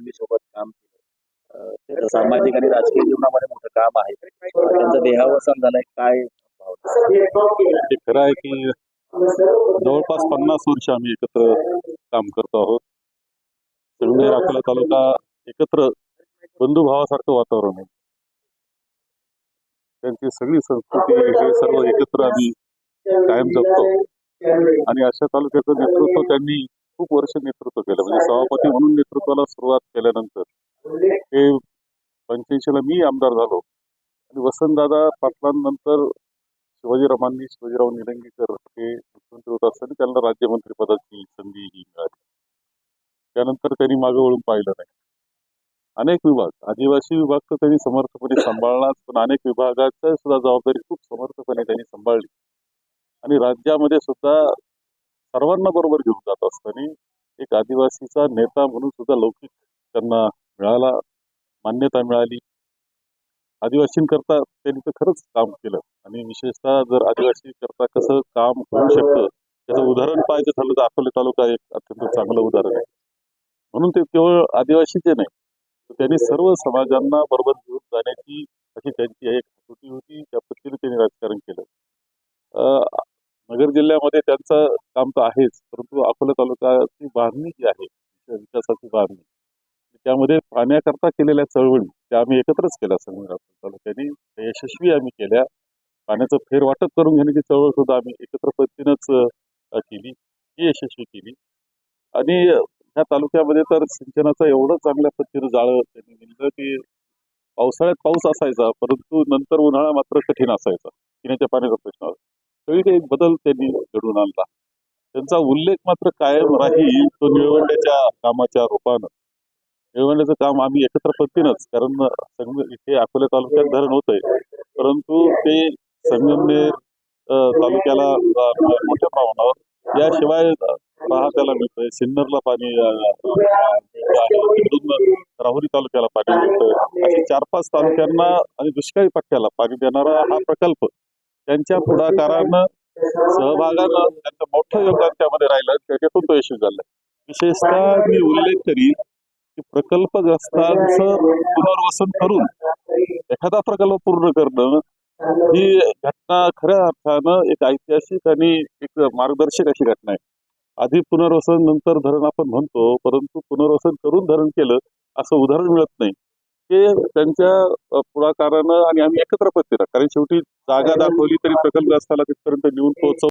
फडणवीस सोबत काम केलं. सामाजिक आणि राजकीय जीवनामध्ये मोठं काम आहे. त्यांचं देहावसान झालंय काय? ते खरं आहे की जवळपास पन्नास वर्ष आम्ही एकत्र काम करतो आहोत. संगमेर अकोला तालुका एकत्र बंधुभावासारखं वातावरण आहे. त्यांची सगळी संस्कृती हे सर्व एकत्र आम्ही कायम जगतो आणि अशा तालुक्याचं नेतृत्व त्यांनी खूप वर्ष नेतृत्व केलं. म्हणजे सभापती म्हणून नेतृत्वाला सुरुवात केल्यानंतर हे पंच्याऐंशीला मी आमदार झालो. आणि वसंतदादा पाटलांनंतर शिवाजीरावांनी शिवाजीराव निलंगेकर हे मुख्यमंत्री होत असताना त्यांना राज्यमंत्री पदाची संधी ही मिळाली. त्यानंतर त्यांनी मागे वळून पाहिलं नाही. अनेक विभाग आदिवासी विभाग तर त्यांनी समर्थपणे सांभाळला पण अनेक विभागाच्या सुद्धा जबाबदारी खूप समर्थपणे त्यांनी सांभाळली. आणि राज्यामध्ये सुद्धा सर्वांना बरोबर घेऊन जात असताना एक आदिवासीचा नेता म्हणून सुद्धा लौकिक त्यांना मिळाला मान्यता मिळाली. आदिवासींकरता त्यांनी तर खरंच काम केलं. आणि विशेषतः जर आदिवासी करता कसं काम होऊ शकतं त्याचं उदाहरण पाहायचं झालं तर अकोले तालुका एक अत्यंत चांगलं उदाहरण आहे. म्हणून ते केवळ आदिवासीचे नाही तर त्यांनी सर्व समाजांना बरोबर घेऊन जाण्याची अशी त्यांची एक कृती होती त्या पद्धतीने त्यांनी राजकारण केलं. अं, नगर जिल्ह्यामध्ये त्यांचा काम तर आहेच परंतु अकोला तालुक्याची बांधणी जी आहे विकासाची बांधणी त्यामध्ये पाण्याकरता केलेल्या चळवळी त्या आम्ही एकत्रच केल्या संगमेर तालुक्याने. त्या यशस्वी आम्ही केल्या. पाण्याचं फेरवाटप करून घेण्याची चळवळ सुद्धा आम्ही एकत्र पद्धतीनंच केली. ती यशस्वी केली. आणि ह्या तालुक्यामध्ये तर सिंचनाचं एवढं चांगल्या पद्धतीनं जाळं त्यांनी दिलं की पावसाळ्यात पाऊस असायचा परंतु नंतर उन्हाळा मात्र कठीण असायचा. पिण्याच्या पाण्याचा प्रश्न होता तरी बदल त्यांनी घडवून आणला. त्यांचा उल्लेख मात्र कायम राहील तो निळवंड्याच्या कामाच्या रूपानं. निळवंड्याचं काम आम्ही एकत्र पद्धतीनंच कारण संगम इथे अकोले तालुक्यात धरण होतंय. परंतु ते संगमनेर तालुक्याला मोठ्या प्रमाणावर याशिवाय पाहत्याला त्याला मिळतंय. सिन्नरला पाणी तिकडून राहुरी तालुक्याला पाणी मिळतं असे चार पाच तालुक्यांना आणि दुष्काळी पट्ट्याला पाणी देणारा हा प्रकल्प त्यांच्या पुढाकारानं सहभागानं त्यांचं मोठं योगदान त्यामध्ये राहिलं त्याच्यातून तो यशस्वी झाला. विशेषतः मी उल्लेख करीन की प्रकल्पग्रस्तांचं पुनर्वसन करून एखादा प्रकल्प पूर्ण करणं ही घटना खऱ्या अर्थानं एक ऐतिहासिक आणि एक मार्गदर्शक अशी घटना आहे. आधी पुनर्वसन नंतर धरण आपण म्हणतो परंतु पुनर्वसन करून धरण केलं असं उदाहरण मिळत नाही. ते त्यांच्या पुढाकारानं आणि आम्ही एकत्र पद्धतीनं कारण शेवटी जागा दाखवली तरी प्रकल्प असताना तिथपर्यंत नेऊन पोहोचव